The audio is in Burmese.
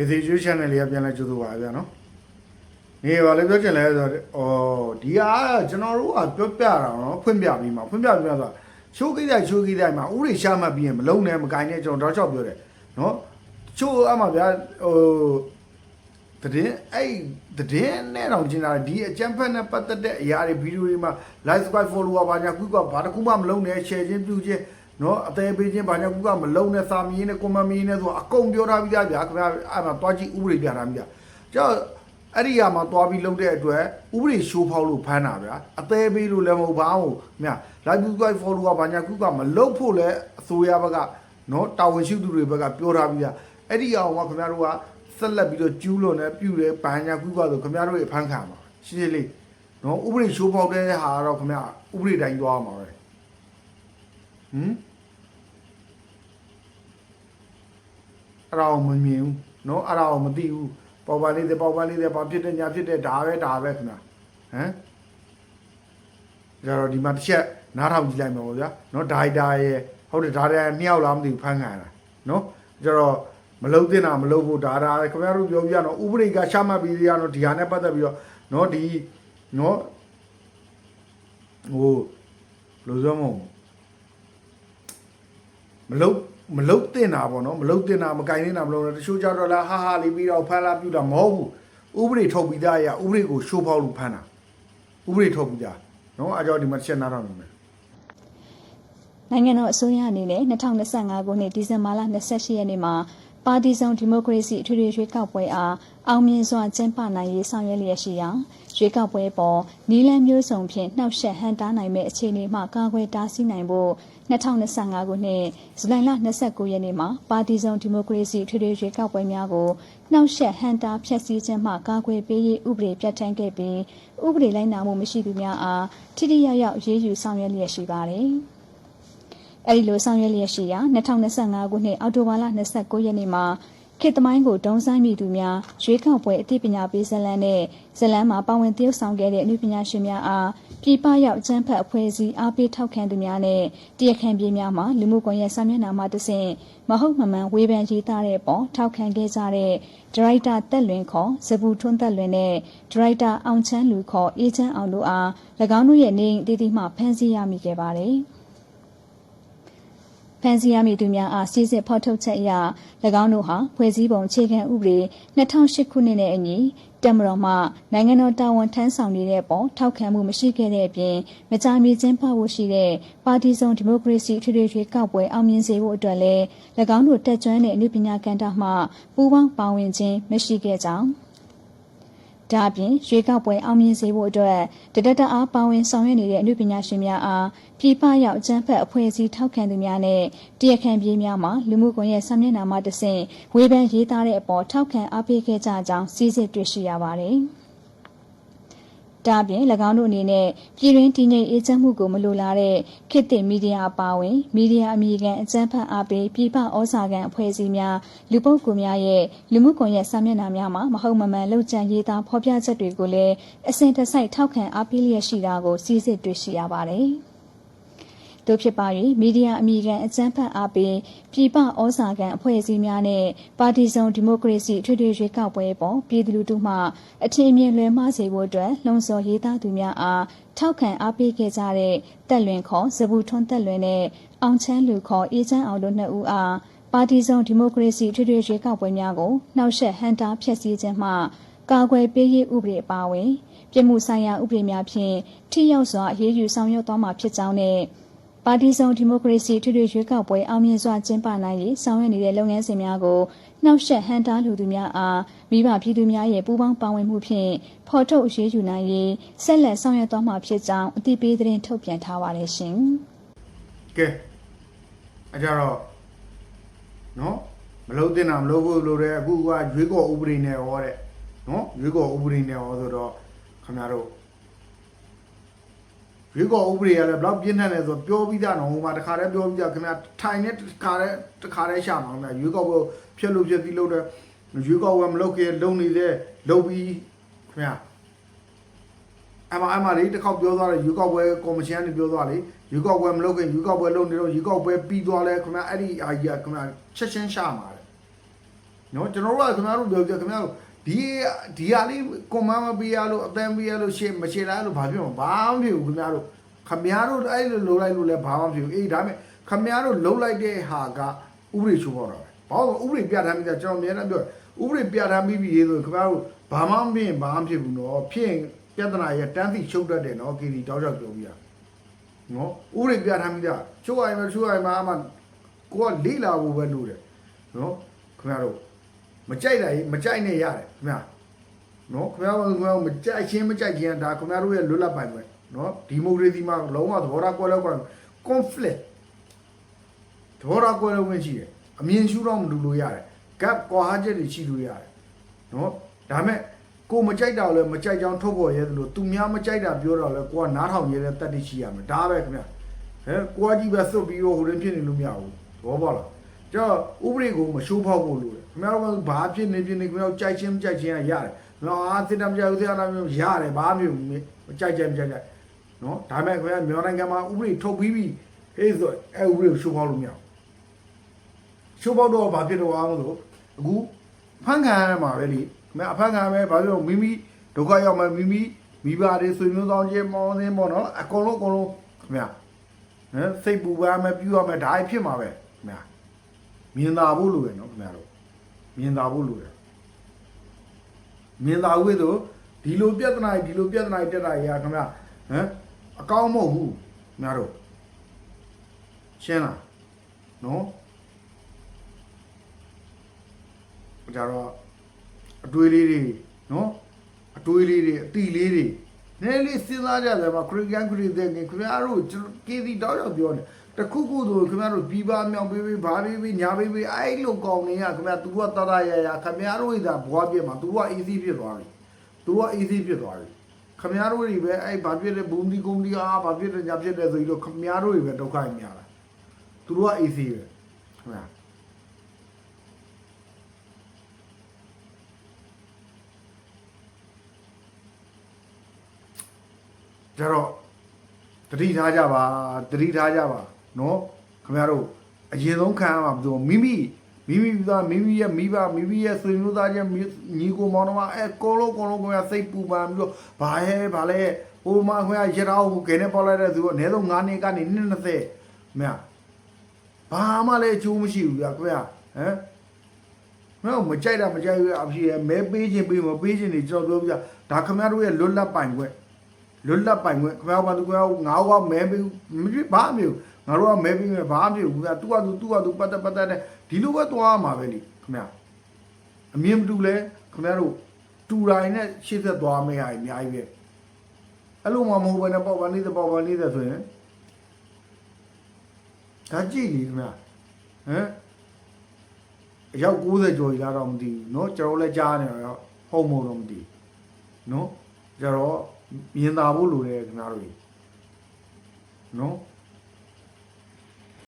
ကေစီကျွေး channel လေးကပြန်လဲကြိုးဆိုပါဗျာနော်နေပါလေပြောချင်လဲဆိုတော့ဩဒီဟာကျွန်တော်တို့ကပြောပြတာနော်ဖွင့်ပြပြီးမှဖွင့်ပြပြီးမှဆိုချိုးကိတိုင်းချိုးကိတိုင်းမှာဥရိရှာမှတ်ပြီးရင်မလုံးနဲ့မကိုင်းနဲ့ကျွန်တော်တော့ချောက်ပြောတယ်နော်ချိုးအမှဗျာဟိုတည်အဲ့တည်နဲ့တော့ကျင်လာဒီအကြံဖက်နဲ့ပတ်သက်တဲ့အရာတွေဗီဒီယိုတွေမှာ live subscribe follower ဘာညာကုကဘာတစ်ခုမှမလုံးနဲ့ share ချင်းပြုချင်း နော်အသေးပေးချင်းဘာညာကုကမလုံးနဲ့စာမီးနဲ့ comment မီးနဲ့ဆိုအကုန်ပြောထားပြီးသားဗျာခင်ဗျာအဲ့မှာတွားကြည့်ဥပဒေပြထားပြီးသားကျွန်တော်အဲ့ဒီဟာမှာတွားပြီးလုံးတဲ့အတွက်ဥပဒေရှိုးဖောက်လို့ဖမ်းတာဗျာအသေးပေးလို့လည်းမဟုတ်ပါဘူးမြတ် live subscribe follower ဘာညာကုကမလုံးဖို့လည်းအစိုးရဘက်ကနော်တာဝန်ရှိသူတွေဘက်ကပြောထားပြီးသားအဲ့ဒီအောင်ကခင်ဗျားတို့ကဆက်လက်ပြီးတော့ကျူးလွန်နေပြုတယ်ဘာညာကုကဆိုခင်ဗျားတို့ရဲ့ဖမ်းခံပါရှင်းရှင်းလေးနော်ဥပဒေရှိုးပေါက်တဲ့ဟာကတော့ခင်ဗျဥပဒေတိုင်းသွားမှာပဲဟမ် အဲ့ဒါကိုမမြင်ဘူးနော်အဲ့ဒါကိုမသိဘူးပေါ်ပါလေးတဲ့ပေါ်ပါလေးတဲ့ဘာဖြစ်တဲ့ညာဖြစ်တဲ့ဒါပဲဒါပဲခင်ဗျဟမ်ကြတော့ဒီမှာတစ်ချက်နားထောင်ကြည့်လိုက်မှာပေါ့ဗျာနော်ဒိုင်တာရဲ့ဟုတ်တယ်ဒါတည်းနှစ်ယောက်လားမသိဘူးဖမ်းခံရတာနော်ကြတော့မလုံးတင်တာမလုံးဖို့ဒါဒါခင်ဗျားတို့ပြောပြတော့ဥပဒေကရှာမှတ်ပြီးရတော့ဒီဟာနဲ့ပတ်သက်ပြီးတော့နော်ဒီနော်ဟိုလိုစမုံမလုတ် မလုတ်တင်တာပေါ့နော်မလုတ်တင်တာမကင်နေတာမလို့တချို့ကြတော့လားဟာဟာလေးပြီးတော့ဖမ်းလာပြူတာမဟုတ်ဘူးဥပဒေထုတ်ပြီးသားရဥပဒေကိုရှိုးဖောက်လို့ဖမ်းတာဥပဒေထုတ်ပြီးသားနော်အကြောဒီမှာတစ်ချက်နားထောင်နေမယ်နိုင်ငံတော်အစိုးရအနေနဲ့2025ခုနှစ်ဒီဇင်ဘာလ28ရက်နေ့မှာ ပါတီစုံဒီမိုကရေစီအထွေထွေရွေးကောက်ပွဲအားအောင်မြင်စွာကျင်းပနိုင်ရေးဆောင်ရွက်လျက်ရှိရာရွေးကောက်ပွဲပေါ်နီလန်းမျိုးစုံဖြင့်နှောက်ယှက်ဟန်တားနိုင်မဲ့အခြေအနေမှကာကွယ်တားဆီးနိုင်ဖို့2025ခုနှစ်ဇူလိုင်လ29ရက်နေ့မှာပါတီစုံဒီမိုကရေစီအထွေထွေရွေးကောက်ပွဲများကိုနှောက်ယှက်ဟန်တားဖျက်ဆီးခြင်းမှကာကွယ်ပေးရေးဥပဒေပြဋ္ဌာန်းခဲ့ပြီးဥပဒေလိုက်နာမှုမရှိသူများအားထိထိရောက်ရောက်အရေးယူဆောင်ရွက်လျက်ရှိပါတယ်။ အဲဒီလိုဆောင်ရွက်လျက်ရှိရာ2025ခုနှစ်အောက်တိုဘာလ29ရက်နေ့မှာခေတ်သမိုင်းကိုတုံးဆိုင်မိသူများရွေးကောက်ပွဲအသိပညာပေးဇလန်းနဲ့ဇလန်းမှာပါဝင်သရုပ်ဆောင်ခဲ့တဲ့အမှုပညာရှင်များအားပြည်ပရောက်အကျန်းဖတ်အဖွဲ့အစည်းအားပေးထောက်ခံသူများနဲ့တရားခံပြေးများမှာလူမှုကွန်ရက်စာမျက်နှာမှာတဆင့်မဟုတ်မမှန်ဝေဖန်ရေးသားတဲ့အပေါ်ထောက်ခံခဲ့ကြတဲ့ဒရိုက်တာတက်လွင်ခေါ်ဇပူထွန်းတက်လွင်နဲ့ဒရိုက်တာအောင်ချမ်းလူခေါ်အေးချမ်းအောင်တို့အား၎င်းတို့ရဲ့နေအိမ်အသီးသီးမှဖမ်းဆီးရမိခဲ့ပါတယ်။ ဖန်စီရမည်သူများအားစီစစ်ဖော်ထုတ်ချက်အရ၎င်းတို့ဟာဖွဲ့စည်းပုံအခြေခံဥပဒေ2008ခုနှစ်နဲ့အညီတက်မတော်မှနိုင်ငံတော်တာဝန်ထမ်းဆောင်နေတဲ့ပေါ်ထောက်ခံမှုမရှိခဲ့တဲ့အပြင်မကြာမီကျင်းပဖို့ရှိတဲ့ပါတီစုံဒီမိုကရေစီထွေထွေထွေကောက်ပွဲအောင်မြင်စေဖို့အတွက်လည်း၎င်းတို့တက်ကြွတဲ့အမှုပညာကဏ္ဍမှပူးပေါင်းပါဝင်ခြင်းမရှိခဲ့ကြောင်း ဒါအပြင်ရွေးကောက်ပွဲအောင်မြင်စေဖို့အတွက်တဒတအားပါဝင်ဆောင်ရွက်နေတဲ့အမှုပညာရှင်များအားပြည်ပရောက်အကျန်းဖက်အဖွဲ့အစည်းထောက်ခံသူများနဲ့တရားခံပြေးများမှလူမှုကွန်ရက်ဆာမျက်နှာမှာတဆင့်ဝေဖန်ရေးသားတဲ့အပေါ်ထောက်ခံအားပေးခဲ့ကြကြောင်းစီစစ်တွေ့ရှိရပါတယ်။ ဒါအပြင်၎င်းတို့အနေနဲ့ပြည်တွင်းတည်ငြိမ်အေးချမ်းမှုကိုမလိုလားတဲ့ခေတ်သစ်မီဒီယာအပါအဝင်မီဒီယာအမည်ခံအကြမ်းဖက်အားပေးပြည်ပဩဇာခံအဖွဲ့အစည်းများလူပုဂ္ဂိုလ်များရဲ့လူမှုကွန်ရက်စာမျက်နှာများမှာမဟုတ်မမှန်လောက်ကျန်ရေးသားဖော်ပြချက်တွေကိုလည်းအစဉ်တစိုက်ထောက်ခံအားပေးလျက်ရှိတာကိုစီစစ်တွေ့ရှိရပါတယ်။ တို့ဖြစ်ပါ၍မီဒီယာအမည်ခံအကြမ်းဖက်အားပေးပြည်ပဩဇာခံအဖွဲ့အစည်းများနဲ့ပါတီစုံဒီမိုကရေစီထွေထွေရွေးကောက်ပွဲပေါ်ပြည်သူလူထုမှအထင်အမြင်လွဲမှားစေဖို့အတွက်လှုံ့ဆော်ရေးသားသူများအားထောက်ခံအားပေးခဲ့ကြတဲ့တက်လွင်ခေါ်ဇဘူးထွန်းတက်လွင်နဲ့အောင်ချမ်းလူခေါ်အေးချမ်းအောင်တို့နှစ်ဦးအားပါတီစုံဒီမိုကရေစီထွေထွေရွေးကောက်ပွဲများကိုနှောက်ယှက်ဟန်တာဖျက်ဆီးခြင်းမှကာကွယ်ပေးရေးဥပဒေအပါအဝင် ပြည်မှုဆိုင်ရာဥပဒေများဖြင့်ထိရောက်စွာအရေးယူဆောင်ရွက်သွားမှာဖြစ်ကြောင်းနဲ့ ပါတီစုံဒီမိုကရေစီထွေထွေရွေးကောက်ပွဲအောင်မြင်စွာကျင်းပနိုင်ရေးဆောင်ရွက်နေတဲ့လုပ်ငန်းစဉ်များကိုနှောက်ယှက်ဟန်တာလူသူများအားမိဘပြည်သူများရဲ့ပူးပေါင်းပါဝင်မှုဖြင့်ဖော်ထုတ်အရေးယူနိုင်ရေးဆက်လက်ဆောင်ရွက်သွားမှာဖြစ်ကြောင်းအသိပေးသတင်းထုတ်ပြန်ထားပါတယ်ရှင်။ကဲအကြတော့နော်မလုံးတင်တာမလုံးဖို့လိုတယ်အခုကရွေးကော်ဥပဒေနဲ့ဟောတဲ့နော်ရွေးကော်ဥပဒေနဲ့ဟောဆိုတော့ခင်ဗျားတို့ ရွေးကော်ဥပဒေကလည်းဘလောက်ပြင်းထန်လဲဆိုပြောပြီးသားနော်ဟိုမှာတခါတည်းပြောပြီးသားခင်ဗျာထိုင်နဲ့တခါတည်းတခါတည်းရှာမှာခင်ဗျာရွေးကော်ပွဲဖြက်လို့ဖြက်ပြီးလို့တဲ့ရွေးကော်ပွဲမလုပ်ခင်လုံနေတဲ့လုံပြီးခင်ဗျာအမအမလေးတစ်ခေါက်ပြောသွားတယ်ယူကောက်ပွဲကော်မရှင်ကနေပြောသွားလေယူကောက်ပွဲမလုပ်ခင်ယူကောက်ပွဲလုပ်နေတော့ယူကောက်ပွဲပြီးသွားလဲခင်ဗျအဲ့ဒီအာကြီးကခင်ဗျချက်ချင်းရှာမှာလေနော်ကျွန်တော်တို့ကခင်ဗျားတို့ပြောပြခင်ဗျားတို့ ဒီဒီဟာလေးကွန်မန့်မပေးရလို့အတန်းပေးရလို့ရှေ့မရှေ့လိုက်လို့ဘာဖြစ်မှာဘာမှမဖြစ်ဘူးခင်ဗျားတို့ခင်ဗျားတို့အဲ့လိုလိုလိုက်လို့လည်းဘာမှမဖြစ်ဘူးအေးဒါပေမဲ့ခင်ဗျားတို့လုံလိုက်တဲ့ဟာကဥပဒေချိုးဖောက်တာပဲဘာလို့ဥပဒေပြဋ္ဌာန်းပြီးတော့ကျွန်တော်အများနဲ့ပြောဥပဒေပြဋ္ဌာန်းပြီးပြီဆိုရင်ခင်ဗျားတို့ဘာမှမဖြစ်ရင်ဘာမှမဖြစ်ဘူးနော်ဖြစ်ရင်ပြဿနာရဲ့တန်းစီချုပ်တတ်တယ်နော်ကီဒီတောက်ချောက်ပြောပြီးတာနော်ဥပဒေပြဋ္ဌာန်းပြီးတာချိုးအိမ်မချိုးအိမ်မအမှကိုကလေးလာဖို့ပဲလို့တယ်နော်ခင်ဗျားတို့ မကြိုက်တာကြီးမကြိုက်နေရတယ်ခင်ဗျာနော်ခင်ဗျားတို့ခင်ဗျားတို့မကြိုက်ချင်းမကြိုက်ချင်းဒါခင်ဗျားတို့ရဲ့လွတ်လပ်ပိုင်ပဲနော်ဒီမိုကရေစီမှာလုံးဝသဘောထားကွဲလောက်ကွဲ conflict သဘောထားကွဲလောက်ဝင်ရှိတယ်အမြင်ရှုတော့မလူလို့ရတယ် gap ကွာဟချက်တွေရှိလို့ရတယ်နော်ဒါမဲ့ကိုမကြိုက်တာကိုလည်းမကြိုက်ကြောင်းထုတ်ပေါ်ရဲသလိုသူများမကြိုက်တာပြောတော့လဲကိုကနားထောင်ရဲတဲ့တတ်သိရှိရမယ်ဒါပဲခင်ဗျာဟဲကိုကကြီးပဲစွတ်ပြီးတော့ဟိုရင်ဖြစ်နေလို့မရဘူးသဘောပေါက်လားကျတော့ဥပဒေကိုမရှိုးဖောက်ဖို့လိုတယ် ခင်ဗျားတို့ကဘာဖြစ်နေဖြစ်နေခင်ဗျားတို့ကြိုက်ချင်းမကြိုက်ချင်းကရတယ်။နော်အာစစ်တမ်းကြိုက်ဦးသေးလားမျိုးရတယ်ဘာမျိုးမကြိုက်ကြိုက်မကြိုက်ကြိုက်နော်ဒါပေမဲ့ခင်ဗျားမြန်မာနိုင်ငံမှာဥပဒေထုတ်ပြီးပြီဟေးဆိုအဲဥပဒေကိုရှိုးဖောက်လို့မရဘူး။ရှိုးဖောက်တော့ဘာဖြစ်တော့အောင်လို့အခုဖန်ခံရမှာပဲလေခင်ဗျာအဖန်ခံရမယ်ဘာလို့လဲမိမိဒုက္ခရောက်မှမိမိမိဘတွေဆွေမျိုးဆောင်ချင်းမောင်းသင်းပေါ့နော်အကုန်လုံးအကုန်လုံးခင်ဗျာနော်စိတ်ပူပါမယ်ပြူရမယ်ဒါဖြစ်မှာပဲခင်ဗျာမြင်သာဖို့လိုရနော်ခင်ဗျားတို့ မြင်သာဖို့လိုရမြင်သာဝိတို့ဒီလိုပြဿနာကြီးဒီလိုပြဿနာကြီးတက်တာကြီးကခင်ဗျာဟမ်အကောင်းမဟုတ်ဘူးခင်ဗျားတို့ရှင်းလားနော်ကြတော့အတွေးလေးတွေနော်အတွေးလေးတွေအတီလေးတွေနည်းနည်းလေးစဉ်းစားကြတယ်မှာခရစ်ယာန်ခရစ်တဲ့ခင်ဗျားတို့ကျွန်တော်ကေဒီတောက်ရောက်ပြောနေ တခုခုဆိုခင်ဗျားတို့ပြီးပါမြောင်ပေးပေးဘာပေးပေးညာပေးပေးအဲ့လိုကောင်းနေရခင်ဗျာသူကတတရရခင်ဗျားတို့ကဘွားပြစ်မှာသူက easy ဖြစ်သွားပြီသူက easy ဖြစ်သွားပြီခင်ဗျားတို့တွေပဲအဲ့ဘာဖြစ်လဲဘုံဒီကုန်းဒီအားဘာဖြစ်လဲညာဖြစ်တယ်ဆိုပြီးတော့ခင်ဗျားတို့တွေပဲဒုက္ခကြီးများတာသူတို့က easy ပဲခင်ဗျာကြတော့တတိထားကြပါတတိထားကြပါ နော်ခင်ဗျားတို့အရင်ဆုံးခံရမှာဘယ်လိုမိမိမိမိသားမိမိရဲ့မိဘမိမိရဲ့ဆွေမျိုးသားချင်းညီကိုမောင်နှမအဲကိုလုံးကိုလုံးခင်ဗျာစိတ်ပူပန်ပြီးတော့ဘာဟဲဘာလဲဟိုမှာခင်ဗျာရထားကိုခဲနဲ့ပေါက်လိုက်တဲ့သူကအနည်းဆုံး9နှစ်ကနေ20မြတ်ဘာမှလည်းအကျိုးမရှိဘူးဗျာခင်ဗျာဟမ်မင်းမကြိုက်တာမကြိုက်ဘူးအဖြစ်ရမဲပေးခြင်းပေးမပေးခြင်းတွေကျွန်တော်ပြောပြဒါခင်ဗျားတို့ရဲ့လွတ်လပ်ပိုင်ခွင့်လွတ်လပ်ပိုင်ခွင့်ခင်ဗျားဘာသူကငါကမဲပြီးမဖြစ်ဘာမှမဖြစ် ငါတို့ကမဲပြီးမယ်ဘာမှမဖြစ်ဘူးကသူကသူသူကသူပတ်သက်ပတ်သက်တဲ့ဒီလိုပဲသွားမှာပဲလေခင်ဗျာအမြင်မတူလဲခင်ဗျားတို့တူတိုင်းနဲ့ရှေ့သက်သွားမယ့်ဟာအများကြီးပဲအဲ့လိုမှမဟုတ်ဘဲနဲ့ပေါ့ပါနေတဲ့ပေါ့ပါနေတဲ့ဆိုရင်ဒါကြည့်လေခင်ဗျာဟမ်အယောက်60ကျော်ကြီးလာတော့မသိဘူးเนาะကျွန်တော်လည်းကြားနေတော့ဟုတ်မဟုတ်တော့မသိဘူးเนาะကြတော့မြင်သာဖို့လိုတယ်ခင်ဗျားတို့ကြီးနော်